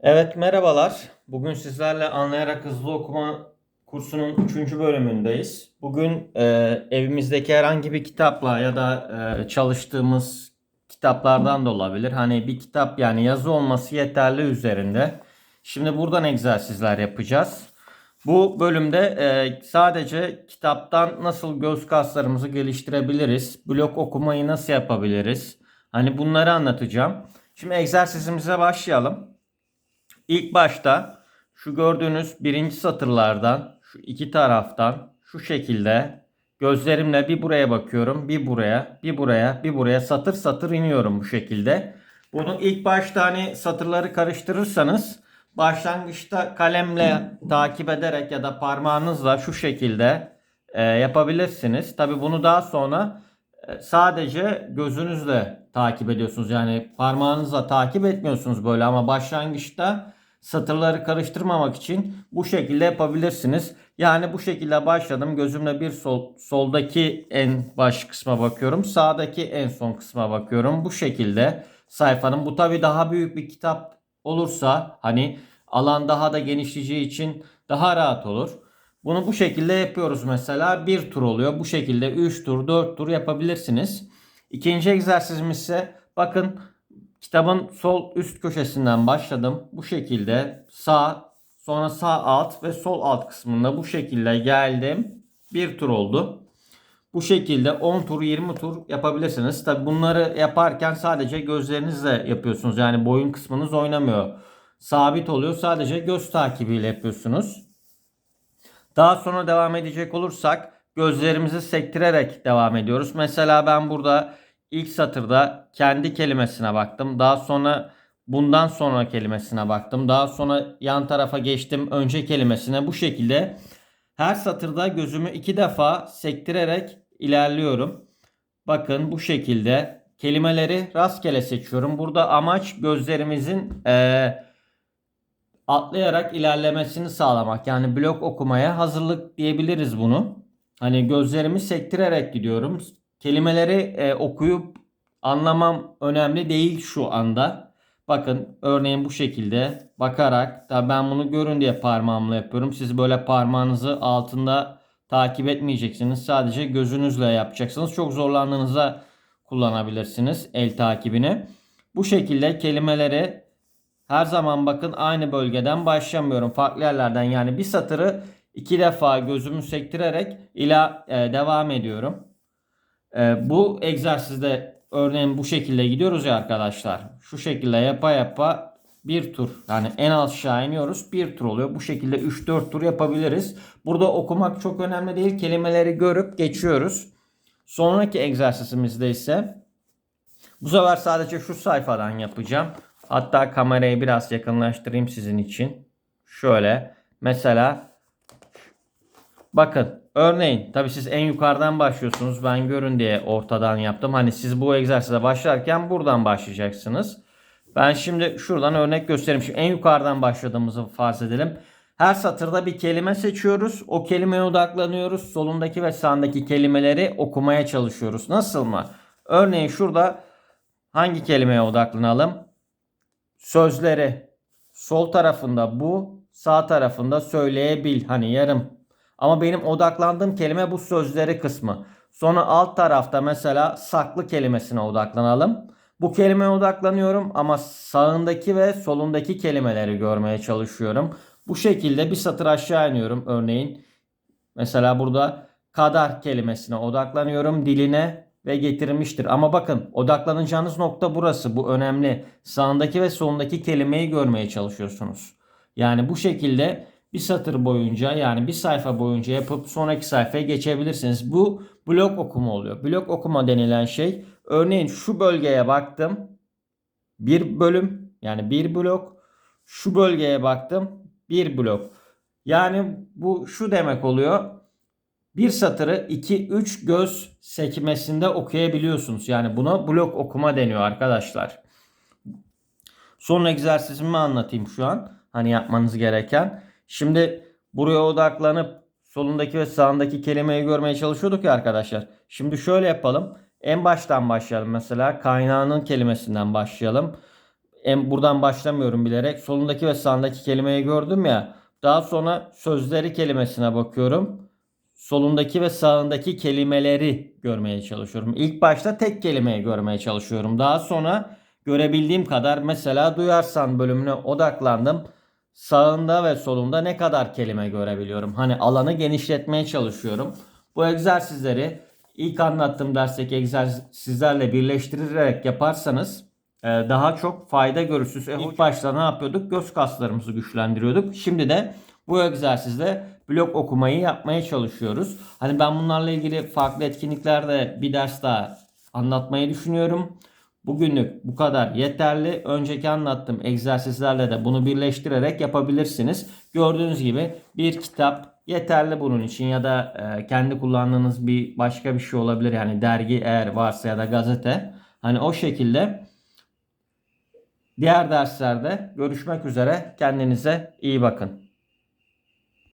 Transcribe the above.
Evet merhabalar. Bugün sizlerle anlayarak hızlı okuma kursunun 3. bölümündeyiz. Bugün e, evimizdeki herhangi bir kitapla ya da e, çalıştığımız kitaplardan da olabilir. Hani bir kitap yani yazı olması yeterli üzerinde. Şimdi buradan egzersizler yapacağız. Bu bölümde e, sadece kitaptan nasıl göz kaslarımızı geliştirebiliriz, blok okumayı nasıl yapabiliriz? Hani bunları anlatacağım. Şimdi egzersizimize başlayalım. İlk başta şu gördüğünüz birinci satırlardan şu iki taraftan şu şekilde gözlerimle bir buraya bakıyorum, bir buraya, bir buraya, bir buraya satır satır iniyorum bu şekilde. Bunu ilk başta hani satırları karıştırırsanız başlangıçta kalemle takip ederek ya da parmağınızla şu şekilde e, yapabilirsiniz. Tabi bunu daha sonra e, sadece gözünüzle takip ediyorsunuz. Yani parmağınızla takip etmiyorsunuz böyle ama başlangıçta satırları karıştırmamak için bu şekilde yapabilirsiniz. Yani bu şekilde başladım. Gözümle bir sol, soldaki en baş kısma bakıyorum. Sağdaki en son kısma bakıyorum. Bu şekilde sayfanın. Bu tabi daha büyük bir kitap olursa hani alan daha da genişleyeceği için daha rahat olur. Bunu bu şekilde yapıyoruz mesela. Bir tur oluyor. Bu şekilde 3 tur 4 tur yapabilirsiniz. İkinci egzersizimiz ise bakın kitabın sol üst köşesinden başladım. Bu şekilde sağ sonra sağ alt ve sol alt kısmında bu şekilde geldim. Bir tur oldu. Bu şekilde 10 tur 20 tur yapabilirsiniz. Tabi bunları yaparken sadece gözlerinizle yapıyorsunuz. Yani boyun kısmınız oynamıyor. Sabit oluyor. Sadece göz takibiyle yapıyorsunuz. Daha sonra devam edecek olursak gözlerimizi sektirerek devam ediyoruz. Mesela ben burada ilk satırda kendi kelimesine baktım. Daha sonra bundan sonra kelimesine baktım. Daha sonra yan tarafa geçtim önce kelimesine. Bu şekilde her satırda gözümü iki defa sektirerek ilerliyorum. Bakın bu şekilde kelimeleri rastgele seçiyorum. Burada amaç gözlerimizin ee, atlayarak ilerlemesini sağlamak. Yani blok okumaya hazırlık diyebiliriz bunu. Hani gözlerimi sektirerek gidiyorum. Kelimeleri e, okuyup anlamam önemli değil şu anda. Bakın örneğin bu şekilde bakarak da ben bunu görün diye parmağımla yapıyorum. Siz böyle parmağınızı altında takip etmeyeceksiniz. Sadece gözünüzle yapacaksınız. Çok zorlandığınızda kullanabilirsiniz el takibini. Bu şekilde kelimeleri her zaman bakın aynı bölgeden başlamıyorum. Farklı yerlerden yani bir satırı iki defa gözümü sektirerek ila e, devam ediyorum. E, bu egzersizde örneğin bu şekilde gidiyoruz ya arkadaşlar. Şu şekilde yapa yapa bir tur yani en aşağı iniyoruz bir tur oluyor. Bu şekilde 3-4 tur yapabiliriz. Burada okumak çok önemli değil. Kelimeleri görüp geçiyoruz. Sonraki egzersizimizde ise bu sefer sadece şu sayfadan yapacağım. Hatta kamerayı biraz yakınlaştırayım sizin için. Şöyle mesela bakın örneğin tabi siz en yukarıdan başlıyorsunuz. Ben görün diye ortadan yaptım. Hani siz bu egzersize başlarken buradan başlayacaksınız. Ben şimdi şuradan örnek göstereyim. Şimdi en yukarıdan başladığımızı farz edelim. Her satırda bir kelime seçiyoruz. O kelimeye odaklanıyoruz. Solundaki ve sağındaki kelimeleri okumaya çalışıyoruz. Nasıl mı? Örneğin şurada hangi kelimeye odaklanalım? sözleri sol tarafında bu, sağ tarafında söyleyebil. Hani yarım. Ama benim odaklandığım kelime bu sözleri kısmı. Sonra alt tarafta mesela saklı kelimesine odaklanalım. Bu kelimeye odaklanıyorum ama sağındaki ve solundaki kelimeleri görmeye çalışıyorum. Bu şekilde bir satır aşağı iniyorum örneğin. Mesela burada kadar kelimesine odaklanıyorum. Diline ve getirilmiştir. Ama bakın odaklanacağınız nokta burası. Bu önemli. Sağındaki ve solundaki kelimeyi görmeye çalışıyorsunuz. Yani bu şekilde bir satır boyunca yani bir sayfa boyunca yapıp sonraki sayfaya geçebilirsiniz. Bu blok okuma oluyor. Blok okuma denilen şey örneğin şu bölgeye baktım. Bir bölüm yani bir blok. Şu bölgeye baktım. Bir blok. Yani bu şu demek oluyor bir satırı 2-3 göz sekmesinde okuyabiliyorsunuz. Yani buna blok okuma deniyor arkadaşlar. Son egzersizimi anlatayım şu an. Hani yapmanız gereken. Şimdi buraya odaklanıp solundaki ve sağındaki kelimeyi görmeye çalışıyorduk ya arkadaşlar. Şimdi şöyle yapalım. En baştan başlayalım mesela. Kaynağının kelimesinden başlayalım. en buradan başlamıyorum bilerek. Solundaki ve sağındaki kelimeyi gördüm ya. Daha sonra sözleri kelimesine bakıyorum. Solundaki ve sağındaki kelimeleri görmeye çalışıyorum. İlk başta tek kelimeyi görmeye çalışıyorum. Daha sonra görebildiğim kadar mesela duyarsan bölümüne odaklandım. Sağında ve solunda ne kadar kelime görebiliyorum? Hani alanı genişletmeye çalışıyorum. Bu egzersizleri ilk anlattığım dersteki egzersizlerle birleştirerek yaparsanız e, daha çok fayda görürsünüz. E, İlk başta ne yapıyorduk? Göz kaslarımızı güçlendiriyorduk. Şimdi de bu egzersizle blok okumayı yapmaya çalışıyoruz. Hani ben bunlarla ilgili farklı etkinliklerde bir ders daha anlatmayı düşünüyorum. Bugünlük bu kadar yeterli. Önceki anlattığım egzersizlerle de bunu birleştirerek yapabilirsiniz. Gördüğünüz gibi bir kitap yeterli bunun için ya da e, kendi kullandığınız bir başka bir şey olabilir. Yani dergi eğer varsa ya da gazete. Hani o şekilde diğer derslerde görüşmek üzere. Kendinize iyi bakın.